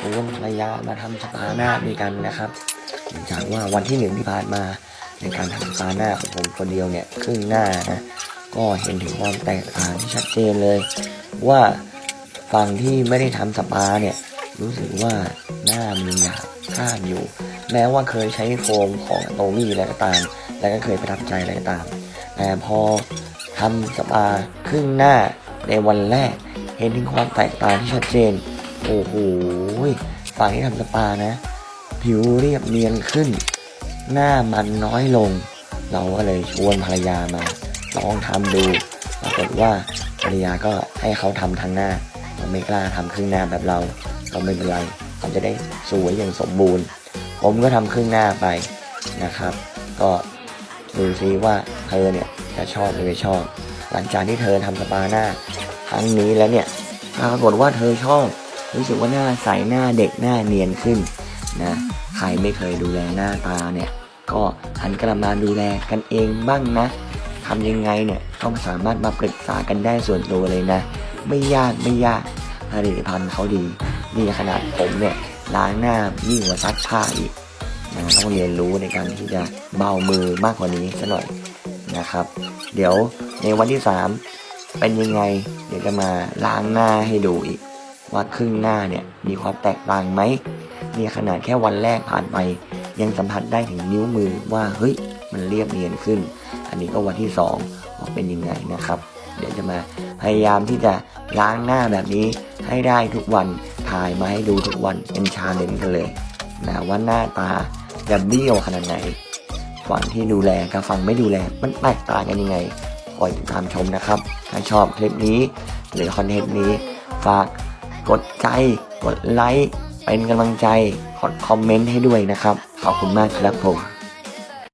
ชวนภรรยามาทำสปาหน้าด้วยกันนะครับเนื่องจากว่าวันที่หนึ่งที่ผ่านมาในการทำสปาหน้าของผมคนเดียวเนี่ยครึ่งหน้านะก็เห็นถึงความแตกต่างที่ชัดเจนเลย ว่าฝั่งที่ไม่ได้ทำสปาเนี่ยรู้สึกว่าหน้ามันหยาบข้านอยู่ แม้ว่าเคยใช้โฟมของโตมี่อะไรก็ตาม แล้วก็เคยประทับใจอะไรก็ตาม แต่พอทำสปาครึ่งหน้าในวันแรก เห็นถึงความแตกต่างที่ชัดเจน โอ้โหฝั่งที่ทำสปานะ ผิวเรียบเนียนขึ้น หน้ามันน้อยลง เราก็เลยชวนภรรยามา ลองทำดูปรากฏว่าภรรยาก็ให้เขาทำทางหน้าเราไม่กล้าทำครึ่งหน้าแบบเราก็ไม่เป็นไรมันจะได้สวยอย่างสมบูรณ์ ผมก็ทำครึ่งหน้าไปนะครับ ก็ดูซิว่าเธอเนี่ยจะชอบหรือไม่ชอบ หลังจากที่เธอทำสปาหน้าครั้งนี้แล้วเนี่ยปรากฏว่าเธอชอบ รู้สึกว่าหน้าใสหน้าเด็กหน้าเนียนขึ้นนะใครไม่เคยดูแลหน้าตาเนี่ย ก็หันกลับมาดูแลกันเองบ้างนะทำยังไงเนี่ยก็สามารถมาปรึกษากันได้ส่วนตัวเลยนะ ไม่ยากไม่ยากผลิตภัณฑ์เขาดีนี่ขนาดผมเนี่ยล้างหน้ายิ่งกว่าซักผ้าอีกนะต้องเรียนรู้ในการที่จะเบามือมากกว่านี้ซะหน่อยนะครับ เดี๋ยวในวันที่ 3 เป็นยังไง เดี๋ยวจะมาล้างหน้าให้ดูอีก ว่าครึ่งหน้าเนี่ยมีความแตกต่างไหมเนี่ยขนาดแค่วันแรกผ่านไป ยังสัมผัสได้ถึงนิ้วมือว่าเฮ้ยมันเรียบเนียนขึ้น อันนี้ก็วันที่2ว่าเป็นยังไงนะครับ เดี๋ยวจะมาพยายามที่จะล้างหน้าแบบนี้ให้ได้ทุกวันถ่ายมาให้ดูทุกวันเป็นชาเลนจ์กันเลยนะว่าหน้าตาจะเบี้ยวขนาดไหนฝั่งที่ดูแลกับฝั่งไม่ดูแลมันแตกต่างกันยังไงคอยติดตามชมนะครับ ถ้าชอบคลิปนี้หรือคอนเทนต์นี้ฝาก กดใจ กดไลค์ เป็นกำลังใจ กดคอมเมนต์ให้ด้วยนะครับ ขอบคุณมากครับผม